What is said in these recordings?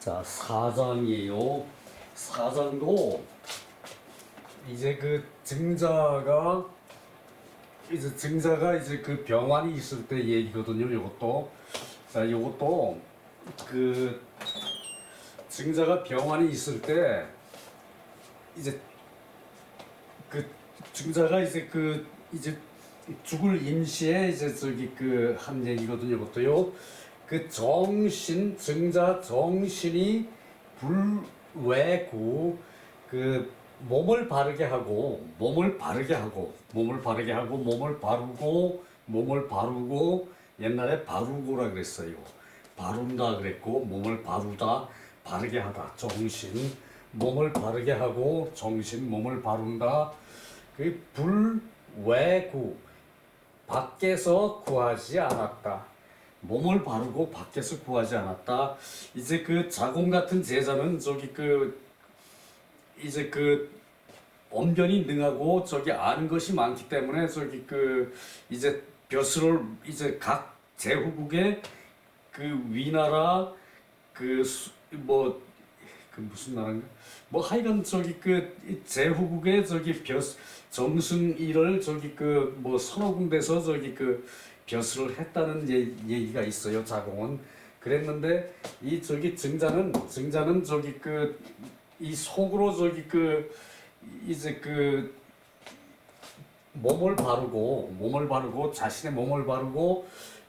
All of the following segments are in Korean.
자, 사장이에요. 사장도 이제 그 증자가 이제 증자가 이제 그 병환이 있을 때 얘기거든요. 요것도 자, 요것도 그 증자가 병환이 있을 때 이제 그 증자가 이제 그 이제 죽을 임시에 이제 저기 그 한 얘기거든요. 이것도요. 그 정신 증자 정신이 불외구 그 몸을 바르게 하고 몸을 바르게 하고 몸을 바르게 하고 몸을 바르고 몸을 바르고 옛날에 바르고라 그랬어요. 바른다 그랬고 몸을 바르다 바르게 하다 정신 몸을 바르게 하고 정신 몸을 바른다 그 불외구 밖에서 구하지 않았다. 몸을 바르고 밖에서 구하지 않았다. 이제 그 자공 같은 제자는 저기 그 이제 그 언변이 능하고 저기 아는 것이 많기 때문에 저기 그 이제 벼슬을 이제 각 제후국의 그 위나라 그뭐그 무슨 나라인가 뭐 하여간 저기 그 제후국의 저기 벼 정승 일을 저기 그 뭐 서너 군데서 저기 그 벼슬을 했다는 얘, 얘기가 있어요 자공은. 그랬는데 이 저기 증자는 증자는 저기 그 이 속으로 저기 그 이제 그 몸을 바르고 몸을 바르고 자신의 몸을 바르고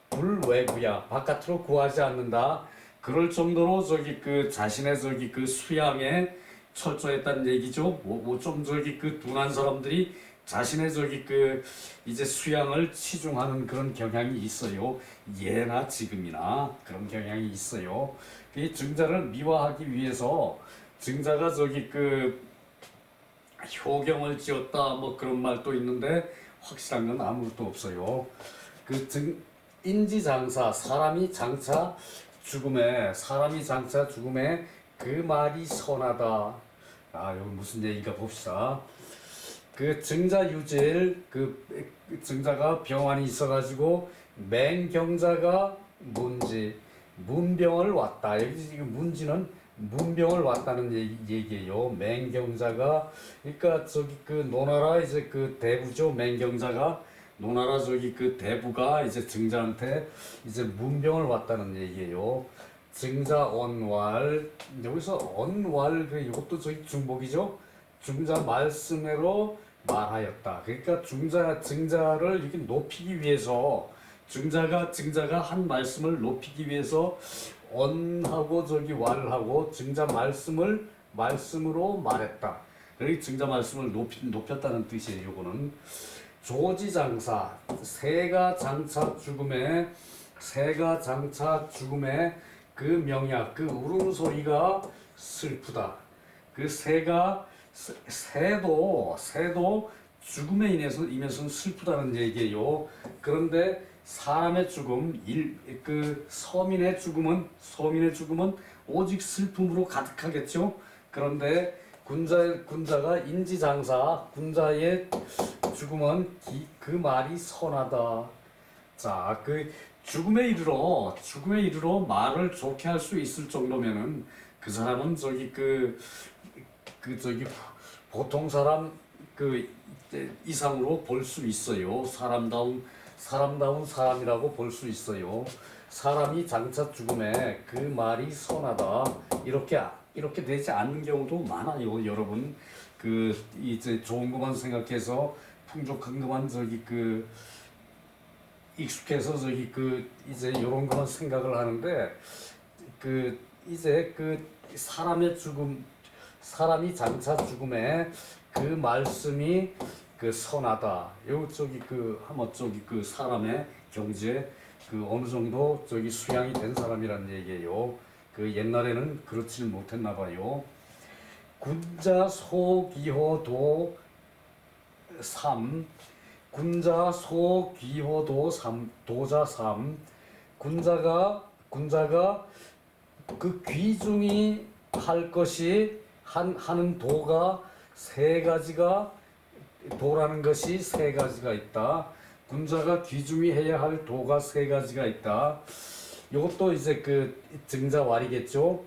불외구야 바깥으로 구하지 않는다. 그럴 정도로 저기 그 자신의 저기 그 수양에 철저했다는 얘기죠. 뭐좀 저기 그 둔한 사람들이 자신의 저기 그 이제 수양을 치중하는 그런 경향이 있어요 예나 지금이나 그런 경향이 있어요 이 증자를 미화하기 위해서 증자가 저기 그 효경을 지었다 뭐 그런 말도 있는데 확실한 건 아무것도 없어요. 그 증, 인지장사 사람이 장차 죽음에 사람이 장차 죽음에 그 말이 선하다. 아 여기 무슨 얘기가 봅시다. 그 증자 유질 그 증자가 병환이 있어가지고 맹경자가 문지 문병을 왔다. 여기 지금 문지는 문병을 왔다는 얘기, 얘기 예요. 맹경자가 그러니까 저기 그 노나라 이제 그 대부죠. 맹경자가 노나라 저기 그 대부가 이제 증자한테 이제 문병을 왔다는 얘기예요. 증자 언왈 여기서 언왈 그 이것도 저기 중복이죠. 중자 말씀으로 말하였다. 그러니까 중자 증자를 이렇게 높이기 위해서 증자가 증자가 한 말씀을 높이기 위해서 언하고 저기 왈하고 증자 말씀을 말씀으로 말했다. 여기 증자 말씀을 높이, 높였다는 뜻이에요. 요거는 조지장사 새가 장차 죽음에 새가 장차 죽음에 그 명약 그 울음소리가 슬프다. 그 새가 새- 새도 새도 죽음에 인해서 인해서 슬프다는 얘기예요. 그런데 사람의 죽음, 일, 그 서민의 죽음은 서민의 죽음은 오직 슬픔으로 가득하겠죠. 그런데 군자 군자가 인지장사 군자의 죽음은 기, 그 말이 선하다. 자, 그 죽음에 이르러 죽음에 이르러 말을 좋게 할 수 있을 정도면은 그 사람은 저기 그 그 저기 보통 사람 그 이상으로 볼 수 있어요. 사람다운 사람다운 사람이라고 볼 수 있어요. 사람이 장차 죽음에 그 말이 선하다 이렇게 이렇게 되지 않는 경우도 많아요, 여러분. 그 이제 좋은 것만 생각해서 풍족한 것만 저기 그 익숙해서 저기 그 이제 이런 것만 생각을 하는데 그 이제 그 사람의 죽음 사람이 장차 죽음에 그 말씀이 그 선하다. 요 저기 그 한번 저기 그 사람의 경지에 그 어느 정도 저기 수양이 된 사람이란 얘기예요. 그 옛날에는 그렇지 못했나 봐요. 군자 소기호도 삼 군자 소기호도 삼 도자 삼 군자가 군자가 그 귀중히 할 것이 한 하는 도가 세 가지가 도라는 것이 세 가지가 있다. 군자가 귀중히 해야 할 도가 세 가지가 있다. 이것도 이제 그 증자왈이겠죠.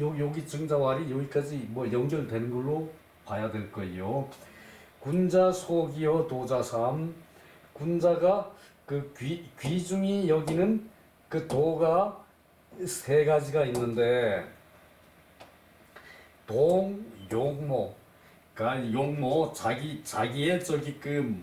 요 여기 증자왈이 여기까지 뭐 연결되는 걸로 봐야 될 거예요. 군자 소기어 도자삼 군자가 그 귀, 귀중히 여기는 그 도가 세 가지가 있는데 동 용모. 그러니까 용모 자기 자기의 저기 그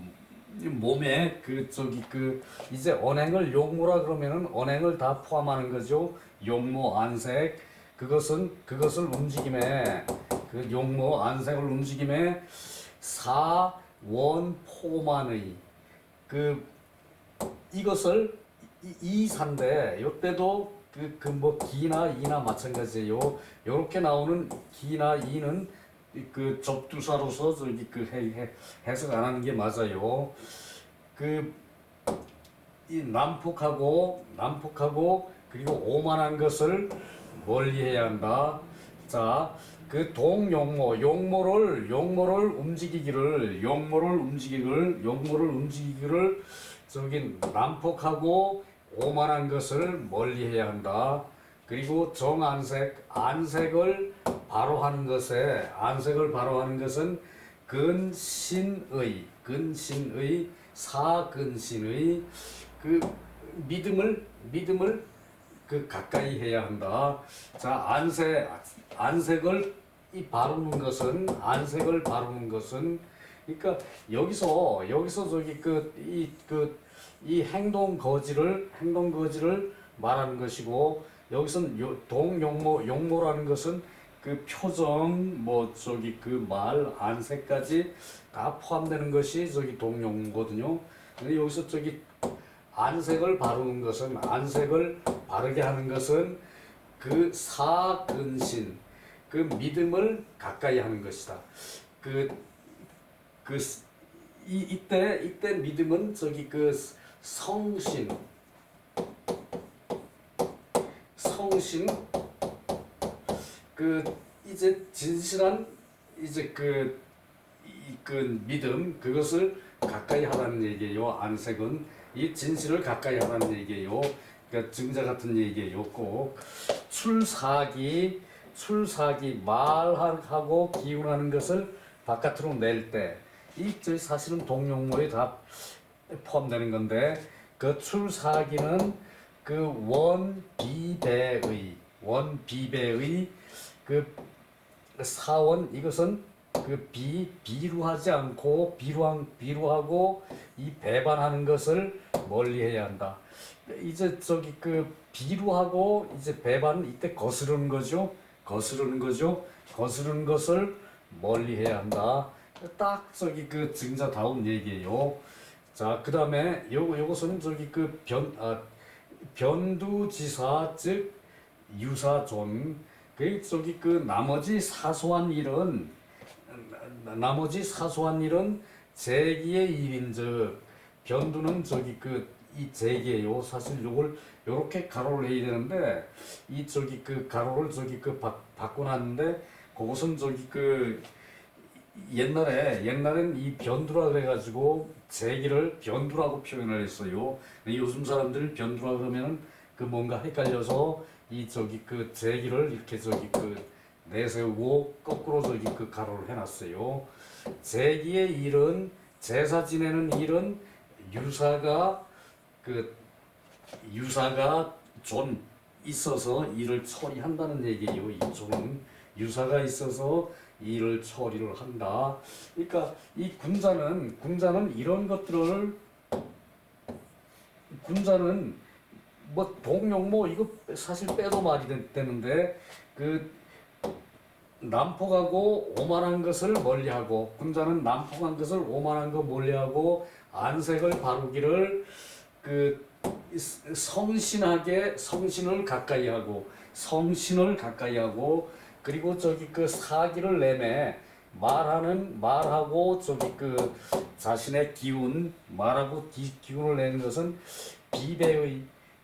몸에 그 저기 그 이제 언행을 용모라 그러면은 언행을 다 포함하는 거죠. 용모 안색. 그것은 그것을 움직임에 그 용모 안색을 움직임에 사원 포만의 그 이것을 이- 이산데 요때도 그 그 뭐 기나 이나 마찬가지예요. 요렇게 나오는 기나 이는 이- 그 접두사로서 저기 그 해, 해, 해석 안 하는 게 맞아요. 그 이 난폭하고 난폭하고 그리고 오만한 것을 멀리해야 한다. 자, 그 동용모 용모를 용모를 움직이기를 용모를 움직이기를 용모를 움직이기를 저기 난폭하고 오만한 것을 멀리해야 한다. 그리고 정안색 안색을 바로 하는 것에 안색을 바로 하는 것은 근신의 근신의 사근신의 그 믿음을 믿음을 그 가까이 해야 한다. 자 안색 안색을 이 바르는 것은 안색을 바르는 것은 그러니까 여기서 여기서 저기 그 이그 이 행동 거지를 행동 거지를 말하는 것이고 여기서는 요- 동용모 용모라는 것은 그 표정 뭐 저기 그 말 안색까지 다 포함되는 것이 저기 동용모거든요. 근데 여기서 저기 안색을 바르는 것은 안색을 바르게 하는 것은 그 사근신 그 믿음을 가까이 하는 것이다. 그그이 이때 이때 믿음은 저기 그 성신 성신 그 이제 진실한 이제 그, 이, 그 믿음 그것을 가까이 하라는 얘기예요. 안색은 이 진실을 가까이 하라는 얘기예요. 그러니까 증자 같은 얘기예요. 꼭 출사기 출사기 말하고 기운하는 것을 바깥으로 낼 때 이 사실은 동용모에 다 포함되는 건데 그 출사기는 그 원비배의 원비배의 그 사원 이것은 그 비 비루하지 않고 비루한 비루하고 이 배반하는 것을 멀리해야 한다. 이제 저기 그 비루하고 이제 배반 이때 거스르는 거죠. 거스르는 거죠. 거스르는 것을 멀리해야 한다. 딱 저기 그 증자다운 얘기예요. 자, 그 다음에 요거 요것은 저기 그 변 아, 변두지사 즉 유사존 그 저기 그 나머지 사소한 일은 나- 나머지 사소한 일은 제기의 일인즉 변두는 저기 그이 제기예요. 사실 요걸 요렇게 가로를 해야 되는데 이 저기 그 가로를 저기 그 바, 바꿔놨는데 그것은 저기 그 옛날에 옛날엔 이 변두라 그래가지고 제기를 변두라고 표현을 했어요. 요즘 사람들 변두라 그러면은 그 뭔가 헷갈려서 이 저기 그 제기를 이렇게 저기 그 내세우고 거꾸로 저기 그 가로를 해놨어요. 제기의 일은 제사 지내는 일은 유사가 그 유사가 존 있어서 일을 처리한다는 얘기예요. 이 존은 유사가 있어서 일을 처리를 한다. 그러니까 이 군자는 군자는 이런 것들을 군자는 뭐 동용모 이거 사실 빼도 말이 되- 되는데 그 난폭하고 오만한 것을 멀리하고 군자는 난폭한 것을 오만한 거 멀리하고 안색을 바르기를 그 성신하게 성신을 가까이 하고 성신을 가까이 하고 그리고 저기 그 사기를 내매 말하는 말하고 저기 그 자신의 기운 말하고 기, 기운을 내는 것은 비배의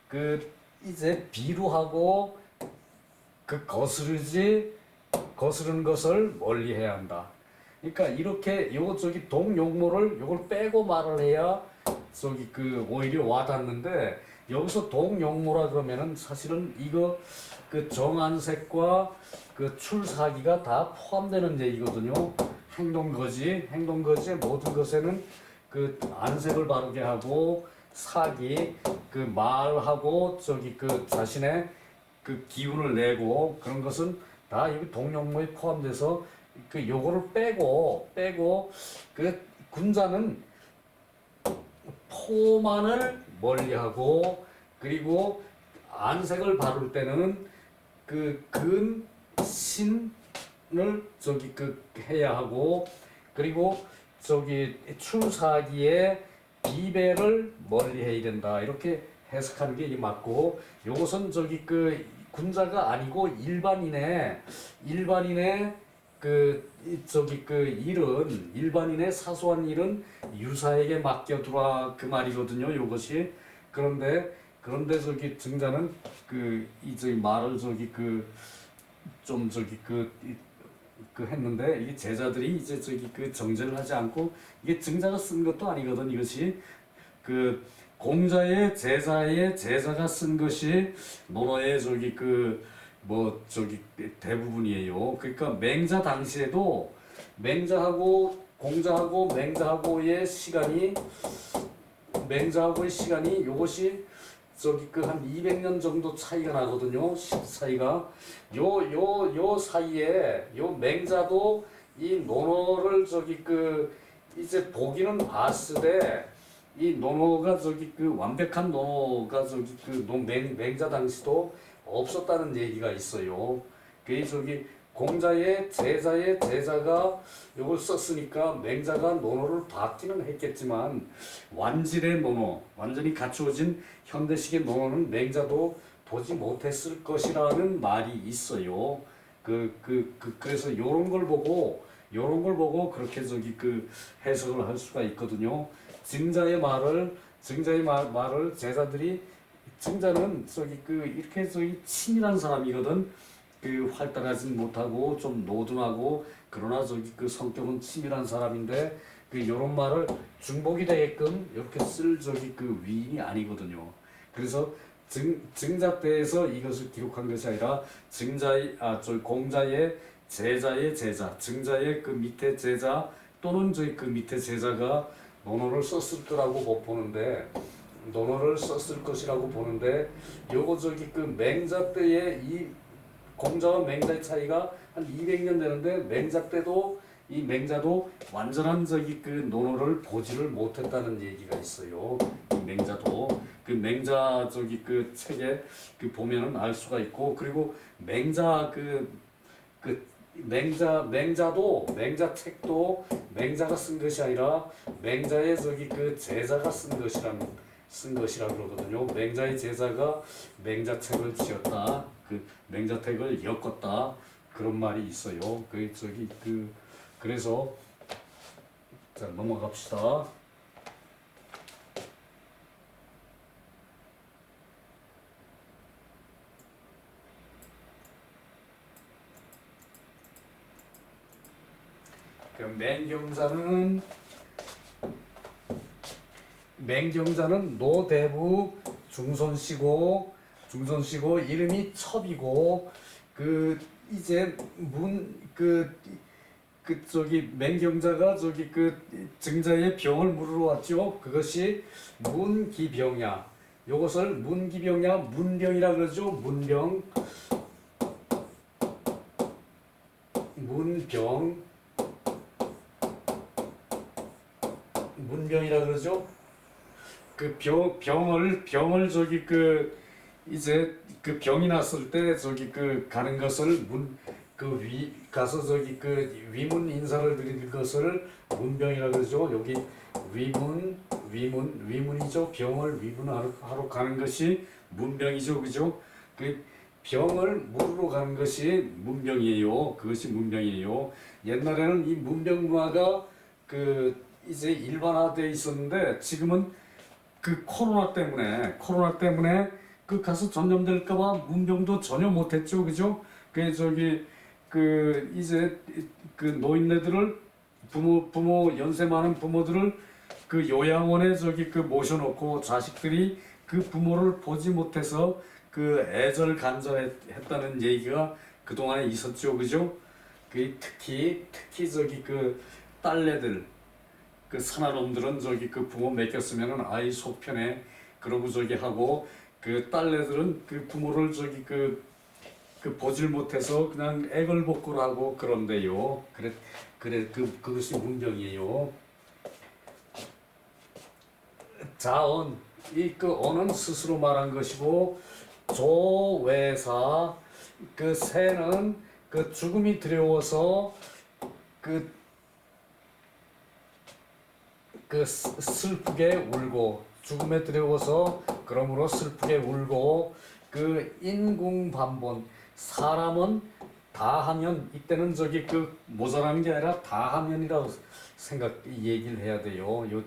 그 이제 비루하고 그 거스르지 거스르는 것을 멀리해야 한다. 그러니까 이렇게 요 저기 동용모를 요걸 빼고 말을 해야 저기 그 오히려 와닿는데 여기서 동용모라 그러면은 사실은 이거 그 정안색과 그 출사기가 다 포함되는 얘기거든요. 행동거지, 행동거지의 모든 것에는 그 안색을 바르게 하고 사기, 그 말하고 저기 그 자신의 그 기운을 내고 그런 것은 다이 동용모에 포함돼서 그 요거를 빼고 빼고 그 군자는 포만을 멀리하고 그리고 안색을 바를 때는 그 근신을 저기 그 해야 하고 그리고 저기 출사기에 비배를 멀리 해야 된다. 이렇게 해석하는 게 맞고 요것은 저기 그 군자가 아니고 일반인의 일반인의 그 이- 저기 그 일은 일반인의 사소한 일은 유사에게 맡겨두라 그 말이거든요. 요것이 그런데 그런데 저기 증자는 그이 저기 말을 저기 그 좀 저기 그, 이- 그 했는데 이게 제자들이 이제 저기 그 정제를 하지 않고 이게 증자가 쓴 것도 아니거든 이것이 그 공자의 제자의 제자가 쓴 것이 논어의 저기 그 뭐 저기 대부분이에요. 그러니까 맹자 당시에도 맹자하고 공자하고 맹자하고의 시간이 맹자하고의 시간이 요것이 저기 그 한 200년 정도 차이가 나거든요. 시- 사이가 요 요 요 사이에 요 맹자도 이 논어를 저기 그 이제 보기는 봤으되 이 논어가 저기 그 완벽한 논어가 저기 그 논- 맹, 맹자 당시도 없었다는 얘기가 있어요. 그 저기 공자의 제자의 제자가 이걸 썼으니까 맹자가 논어를 받기는 했겠지만 완질의 논어, 완전히 갖추어진 현대식의 논어는 맹자도 보지 못했을 것이라는 말이 있어요. 그, 그, 그, 그래서 요런 걸 보고, 요런 걸 보고 그렇게 저기 그 해석을 할 수가 있거든요. 증자의 말을, 증자의 말, 말을 제자들이, 증자는 저기 그 이렇게 저기 친밀한 사람이거든. 그 활달하지 못하고 좀 노둔하고 그러나 저기 그 성격은 치밀한 사람인데 그 요런 말을 중복이 되게끔 이렇게 쓸 저기 그 위인이 아니거든요. 그래서 증 증자 때에서 이것을 기록한 것이 아니라 증자의 아저 공자의 제자의 제자 증자의 그 밑에 제자 또는 저희 그 밑에 제자가 논어를 썼을 거라고 보- 보는데 논어를 썼을 것이라고 보는데 요거 저기 그 맹자 때의 이 공자와 맹자의 차이가 한 200년 되는데 맹자 때도 이 맹자도 완전한 저기 그 논어를 보지를 못했다는 얘기가 있어요. 이 맹자도 그 맹자 저기 그 책에 그 보면은 알 수가 있고 그리고 맹자 그그 맹자 맹자도 맹자 책도 맹자가 쓴 것이 아니라 맹자의 저기 그 제자가 쓴 것이란 쓴 것이라 그러거든요. 맹자의 제자가 맹자 책을 지었다. 그 맹자 책을 엮었다. 그런 말이 있어요. 그 저기 그 그래서 자 넘어갑시다. 그 맹경자는 맹경자는 노대부 중선씨고 중선씨고 이름이 첩이고 그 이제 문그 그 저기 맹경자가 저기 그 증자의 병을 물으러 왔죠. 그것이 문기병야. 요것을 문기병야 문병이라 그러죠. 문병. 문병. 문병이라 그러죠. 그 병, 병을 병을 저기 그 이제 그 병이 났을 때 저기 그 가는 것을 문 그 위 가서 저기 그 위문 인사를 드리는 것을 문병이라 그러죠. 여기 위문 위문 위문이죠. 병을 위문하러 하러 가는 것이 문병이죠. 그죠? 그 병을 물으러 가는 것이 문병이에요. 그것이 문병이에요. 옛날에는 이 문병 문화가 그 이제 일반화돼 있었는데 지금은 그 코로나 때문에 코로나 때문에 그 가서 전염될까봐 문병도 전혀 못했죠, 그죠? 그 저기 그 이제 그 노인네들을 부모 부모 연세 많은 부모들을 그 요양원에 저기 그 모셔놓고 자식들이 그 부모를 보지 못해서 그 애절 간절했다는 얘기가 그 동안에 있었죠. 그죠? 그 특히 특히 저기 그 딸내들 그 사나놈들은 저기 그 부모 맡겼으면은 아이 속편에 그러고 저기 하고 그 딸내들은 그 부모를 저기 그, 그 보질 못해서 그냥 애걸복걸 하고 그런데요. 그래 그래 그 그것이 문명이에요. 자언 이 그 언은 스스로 말한 것이고 조외사 그 새는 그 죽음이 두려워서 그, 그 슬- 슬프게 울고 죽음에 두려워서 그러므로 슬프게 울고 그 인궁반본 사람은 다 하면 이때는 저기 그 모자라는 게 아니라 다 하면이라고 생각 얘기를 해야 돼요. 요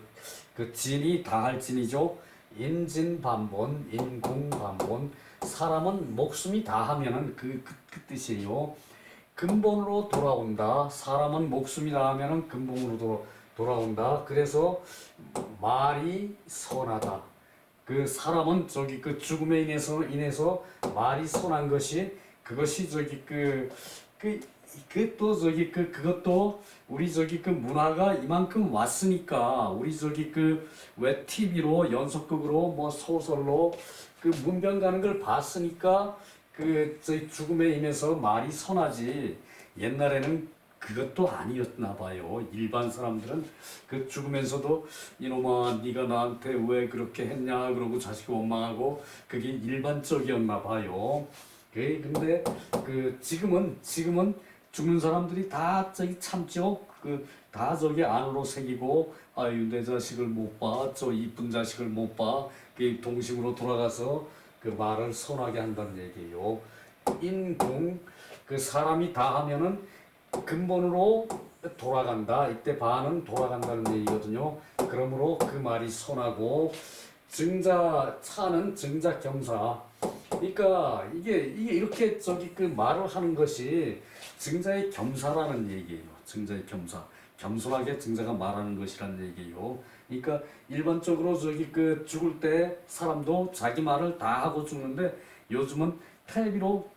그 진이 다할 진이죠. 인진반본, 인궁반본. 사람은 목숨이 다 하면은 그, 그, 그 뜻이에요. 근본으로 돌아온다. 사람은 목숨이 다 하면은 근본으로 돌아, 돌아온다. 그래서 말이 선하다. 그 사람은 저기 그 죽음에 인해서 인해서 말이 선한 것이 그것이 저기 그 그 그 또 저기 그 그것도 우리 저기 그 문화가 이만큼 왔으니까 우리 저기 그 왜 TV로 연속극으로 뭐 소설로 그 문병 가는 걸 봤으니까 그 저희 죽음에 인해서 말이 선하지 옛날에는 그것도 아니었나 봐요. 일반 사람들은 그 죽으면서도 이놈아 네가 나한테 왜 그렇게 했냐 그러고 자식 원망하고 그게 일반적이었나 봐요. 그 근데 그 지금은 지금은 죽는 사람들이 다 저기 참죠. 그 다 저기 안으로 새기고 아유 내 자식을 못 봐, 저 이쁜 자식을 못 봐. 그 동심으로 돌아가서 그 말을 선하게 한다는 얘기예요. 인궁 그 사람이 다 하면은 근본으로 돌아간다. 이때 반은 돌아간다는 얘기거든요. 그러므로 그 말이 선하고 증자 차는 증자 겸사. 그러니까 이게 이게 이렇게 저기 그 말을 하는 것이 증자의 겸사라는 얘기예요. 증자의 겸사. 겸손하게 증자가 말하는 것이라는 얘기예요. 그러니까 일반적으로 저기 그 죽을 때 사람도 자기 말을 다 하고 죽는데 요즘은 텔레비로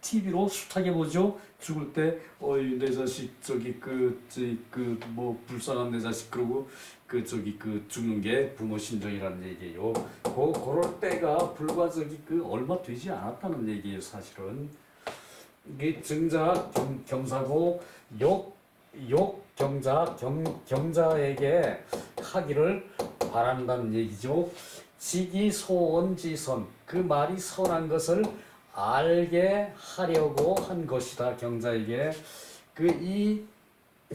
TV로 숱하게 보죠. 죽을 때 어이 내 자식 저기 그 저기 그뭐 불쌍한 내 자식 그러고 그 저기 그 죽는 게 부모 심정이라는 얘기예요. 그 그럴 때가 불과 저기 그 얼마 되지 않았다는 얘기예요. 사실은 이게 증자 겸, 겸사고 욕, 욕 경자 겸, 경자에게 하기를 바란다는 얘기죠. 지기 소원지선 그 말이 선한 것을 알게 하려고 한 것이다 경자에게 그 이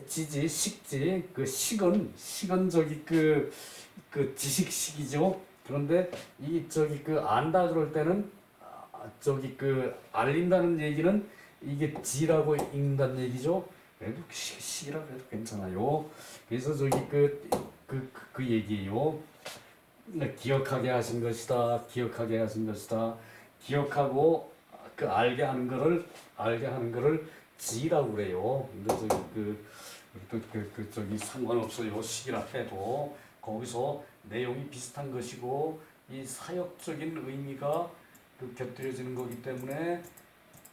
지지 식지 그 식은 식은 저기 그 그 지식식이죠. 그런데 이 저기 그 안다 그럴 때는 아, 저기 그 알린다는 얘기는 이게 지라고 읽는다는 얘기죠. 그래도 시- 시라 그래도 괜찮아요. 그래서 저기 그 그 그, 그 얘기예요. 네, 기억하게 하신 것이다. 기억하게 하신 것이다. 기억하고 그 알게 하는 거를 알게 하는 거를 지라고 그래요. 근데 저기 그, 그, 그, 그 저기 상관없어요. 시기라 해도 거기서 내용이 비슷한 것이고 이 사역적인 의미가 그 곁들여지는 거기 때문에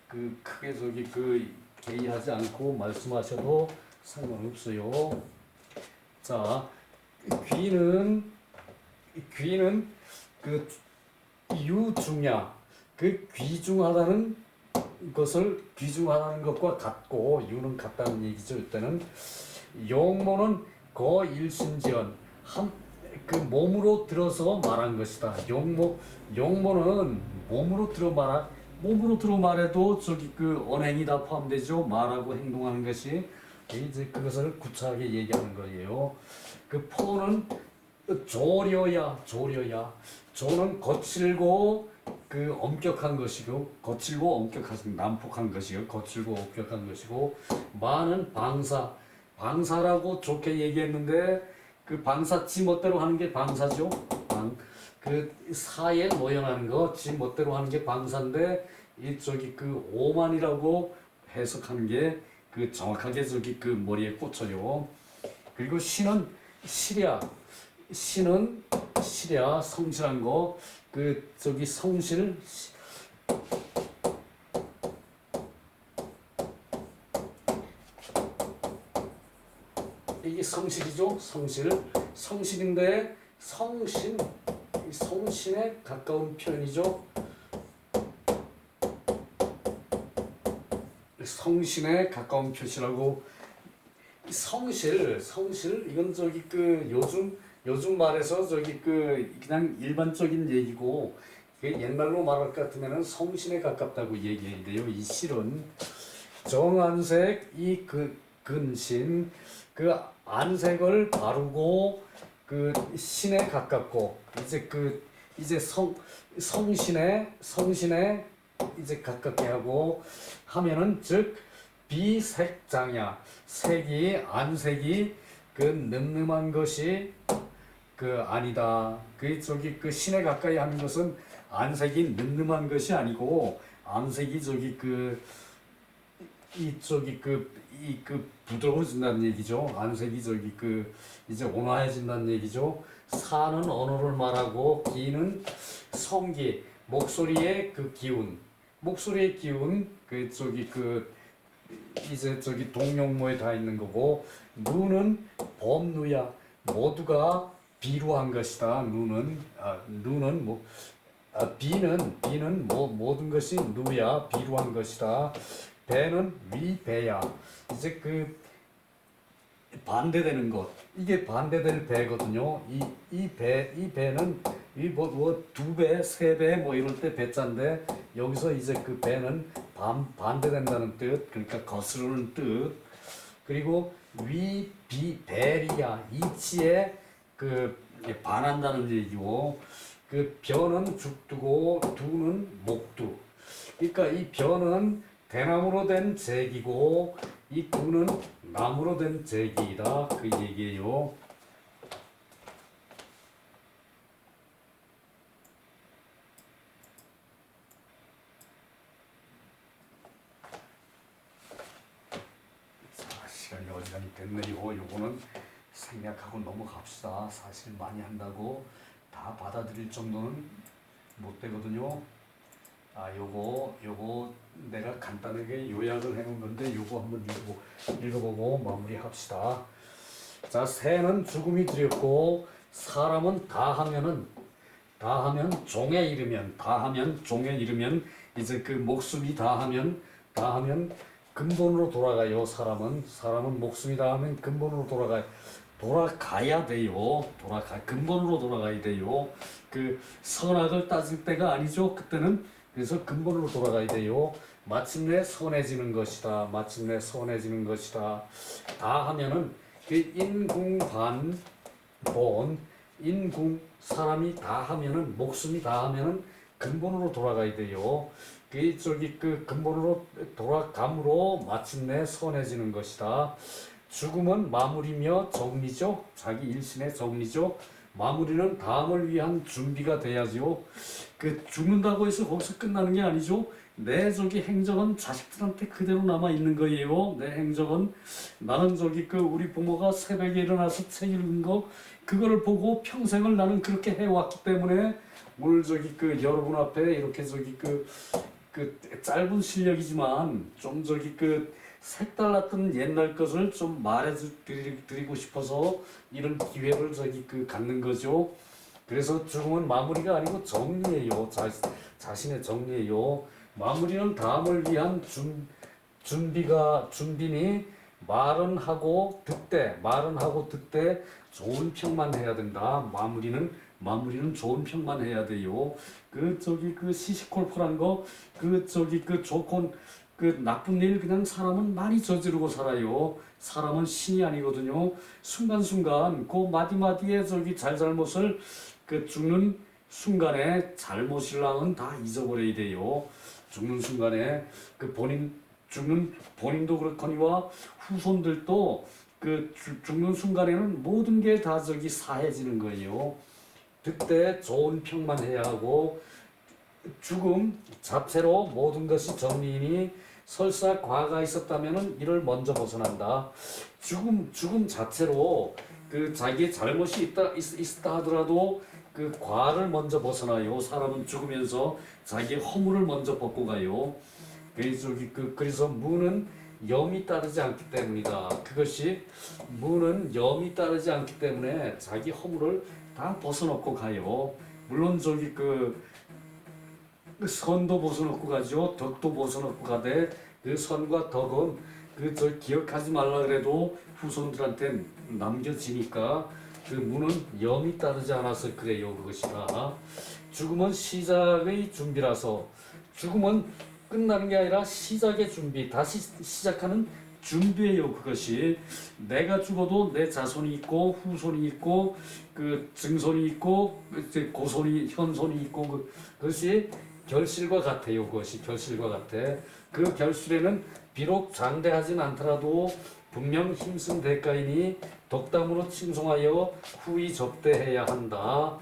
그 크게 저기 그 개의하지 않고 말씀하셔도 상관없어요. 자, 귀는 귀는 그 유중야 그 귀중하다는 것을 귀중하다는 것과 같고 유는 같다는 얘기죠. 이때는 용모는 거일순지언 한그 몸으로 들어서 말한 것이다. 용모 용모는 몸으로 들어 말한 몸으로 들어 말해도 저기 그 언행이 다 포함되죠. 말하고 행동하는 것이 이제 그것을 구차하게 얘기하는 거예요. 그 포는 조려야 조려야 조는 거칠고 그 엄격한 것이고 거칠고 엄격한 난폭한 것이요. 거칠고 엄격한 것이고 마는 방사 방사라고 좋게 얘기했는데 그 방사 지 멋대로 하는 게 방사죠. 방, 그 사에 노연하는 거 지 멋대로 하는 게 방사인데 이 저기 그 오만이라고 해석하는 게그 정확하게 저기 그 머리에 꽂혀요. 그리고 신은 시랴 신은 시랴 성실한 거 그 저기 성실 이게 성실이죠? 성실. 성실인데 성신 이 성신에 가까운 표현이죠? 성신에 가까운 표시라고. 이 성실 성실 이건 저기 그 요즘 요즘 말해서 저기 그 그냥 일반적인 얘기고 그 옛날로 말할 것 같으면은 성신에 가깝다고 얘기해야 돼요. 이 실은 정안색 이 그 근신 그 안색을 바르고 그 신에 가깝고 이제 그 이제 성 성신에 성신에 이제 가깝게 하고 하면은 즉 비색장야 색이 안색이 그 늠름한 것이 그 아니다. 그 저기 그 신에 가까이 하는 것은 안색이 늠름한 것이 아니고 안색이 저기 그이 저기 그 부드러워진다는 얘기죠. 안색이 저기 그 이제 온화해진다는 얘기죠. 사는 언어를 말하고 기는 성기 목소리의 그 기운 목소리의 기운 그 저기 그 이제 저기 동용모에 다 있는 거고 누는 범누야 모두가 비루한 것이다. 누는 아, 누는 뭐 아, 비는 비는 뭐 모든 것이 누야 비루한 것이다. 배는 위배야. 이제 그 반대되는 것 이게 반대될 배거든요. 이 이 배 이 배는 이뭐두 배, 세 배 뭐 이럴 때 배자인데 여기서 이제 그 배는 반 반대된다는 뜻 그러니까 거스르는 뜻 그리고 위 비 배리야 이치에 그 반한다는 얘기고 그 변은 죽두고 두는 목두 그러니까 이 변은 대나무로 된 제기고 이 두는 나무로 된 제기이다 그 얘기예요. 자, 시간이 어지간히 됐네요. 요거는 생략하고 넘어갑시다. 사실 많이 한다고 다 받아들일 정도는 못 되거든요. 아, 요거 요거 내가 간단하게 요약을 해놓은 건데 요거 한번 읽어보, 읽어보고 마무리합시다. 자, 새는 죽음이 두렵고 사람은 다 하면은 다 하면 종에 이르면 다 하면 종에 이르면 이제 그 목숨이 다 하면 다 하면 근본으로 돌아가요. 사람은 사람은 목숨이 다 하면 근본으로 돌아가 돌아가야 돼요. 돌아가 근본으로 돌아가야 돼요. 그 선악을 따질 때가 아니죠. 그때는 그래서 근본으로 돌아가야 돼요. 마침내 선해지는 것이다. 마침내 선해지는 것이다. 다 하면은 그 인궁반 본 인궁 사람이 다 하면은 목숨이 다 하면은 근본으로 돌아가야 돼요. 그 저기 그 근본으로 돌아감으로 마침내 선해지는 것이다. 죽음은 마무리며 정리죠. 자기 일신의 정리죠. 마무리는 다음을 위한 준비가 돼야지요. 그 죽는다고 해서 거기서 끝나는 게 아니죠. 내 저기 행적은 자식들한테 그대로 남아 있는 거예요. 내 행적은 나는 저기 그 우리 부모가 새벽에 일어나서 책 읽는 거 그거를 보고 평생을 나는 그렇게 해왔기 때문에 오늘 저기 그 여러분 앞에 이렇게 저기 그그 짧은 실력이지만 좀 저기 그 색달랐던 옛날 것을 좀 말해 드리고 싶어서 이런 기회를 저기 그 갖는 거죠. 그래서 죽음은 마무리가 아니고 정리예요. 자, 자신의 정리예요. 마무리는 다음을 위한 준, 준비가 준비니 말은 하고 듣되 말은 하고 듣되 좋은 평만 해야 된다. 마무리는 마무리는 좋은 평만 해야 돼요. 그 저기 그 시시콜콜한 거 그 저기 그 좋건 그 나쁜 일 그냥 사람은 많이 저지르고 살아요. 사람은 신이 아니거든요. 순간순간 그 마디마디에 저기 잘잘못을 그 죽는 순간에 잘못이랑은 다 잊어버려야 돼요. 죽는 순간에 그 본인 죽는 본인도 그렇거니와 후손들도 그 죽- 죽는 순간에는 모든 게 다 저기 사해지는 거예요. 그때 좋은 평만 해야 하고 죽음 자체로 모든 것이 정리이니 설사 과가 있었다면은 이를 먼저 벗어난다. 죽음 죽음 자체로 그 자기의 잘못이 있다 있, 있다 하더라도 그 과를 먼저 벗어나요. 사람은 죽으면서 자기 허물을 먼저 벗고 가요. 그래서 그 그래서 무는 염이 따르지 않기 때문이다. 그것이 무는 염이 따르지 않기 때문에 자기 허물을 다 벗어놓고 가요. 물론 저기 그, 그 선도 벗어놓고 가죠. 덕도 벗어놓고 가되 그 선과 덕은 그 저 기억하지 말라 그래도 후손들한테 남겨지니까 그 무는 염이 따르지 않아서 그래요. 그것이다. 죽음은 시작의 준비라서 죽음은 끝나는 게 아니라 시작의 준비, 다시 시작하는 준비예요. 그것이 내가 죽어도 내 자손이 있고 후손이 있고 그 증손이 있고 고손이 현손이 있고 그, 그것이 결실과 같아요. 그것이 결실과 같아. 그 결실에는 비록 장대하진 않더라도 분명 힘쓴 대가이니 덕담으로 칭송하여 후히 접대해야 한다.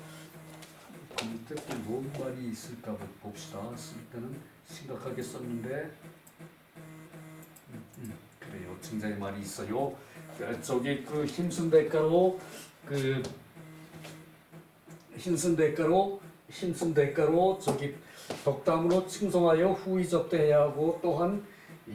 그 밑에 또뭔 말이 있을까 봅시다. 쓸 때는 심각하게 썼는데 음, 음, 그래요. 증자의 말이 있어요. 어, 저기 그 힘쓴 대가로 그 힘쓴 대가로 힘쓴 대가로 저기 덕담으로 칭송하여 후히 접대해야 하고 또한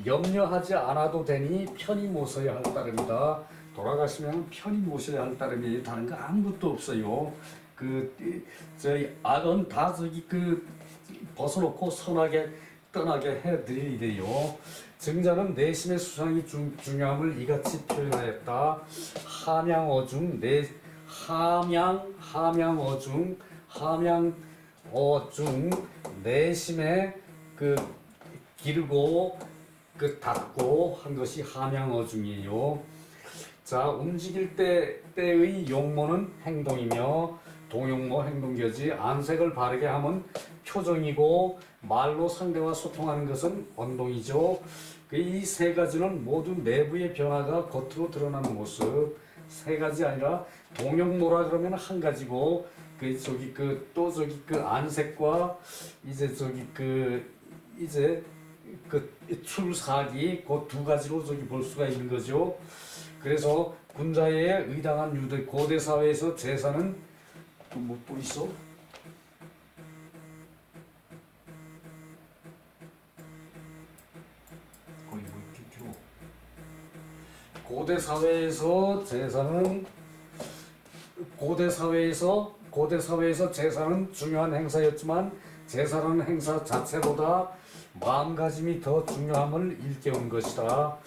염려하지 않아도 되니 편히 모셔야 할 따름이다. 돌아가시면 편히 모셔야 할 따름이 다른 거 아무것도 없어요. 그 이, 저희 악은 다 저기 그 벗어놓고 선하게 떠나게 해드릴 일이요. 증자는 내심의 수상이 중, 중요함을 이같이 표현하였다. 함양어중 내 함양 함양어중 함양 어중 내심의 그 기르고 그 닫고 한 것이 함양어 중이에요. 자 움직일 때 때의 용모는 행동이며 동용모 행동교지 안색을 바르게 하면 표정이고 말로 상대와 소통하는 것은 언동이죠. 그이세 가지는 모두 내부의 변화가 겉으로 드러나는 모습. 세 가지 아니라 동용모라 그러면 한 가지고 그 저기 그 또 저기 그 안색과 이제 저기 그 이제 그 출사기 그 두 가지로 저기 볼 수가 있는 거죠. 그래서 군자의 의당한 유대 고대 사회에서 제사는 또뭐또 있어? 거의 뭐 길어. 고대 사회에서 제사는 고대 사회에서 고대 사회에서 제사는 중요한 행사였지만 제사라는 행사 자체보다 마음가짐이 더 중요함을 일깨운 것이다.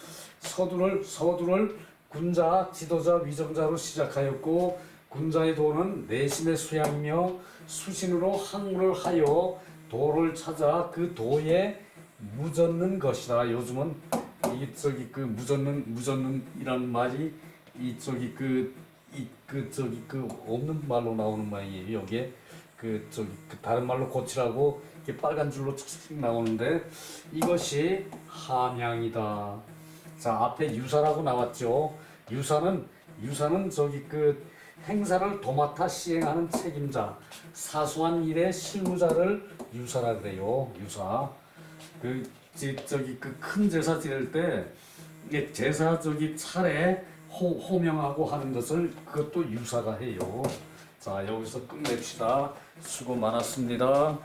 서두를 서두를 군자, 지도자, 위정자로 시작하였고 군자의 도는 내심의 수양이며 수신으로 항문을 하여 도를 찾아 그 도에 무젓는 것이다. 요즘은 이 저기 그 무젓는 무젓는이라는 말이 이 저기 그 이그 저기 그 없는 말로 나오는 말이에요. 여기에 그 저기 그 다른 말로 고치라고 이렇게 빨간 줄로 칙칙 나오는데 이것이 함양이다. 자 앞에 유사라고 나왔죠. 유사는 유사는 저기 그 행사를 도맡아 시행하는 책임자, 사소한 일의 실무자를 유사라 그래요. 유사. 그 지- 저기 그 큰 제사 지낼 때 제사 저기 차례 호, 호명하고 하는 것을 그것도 유사가 해요. 자 여기서 끝냅시다. 수고 많았습니다.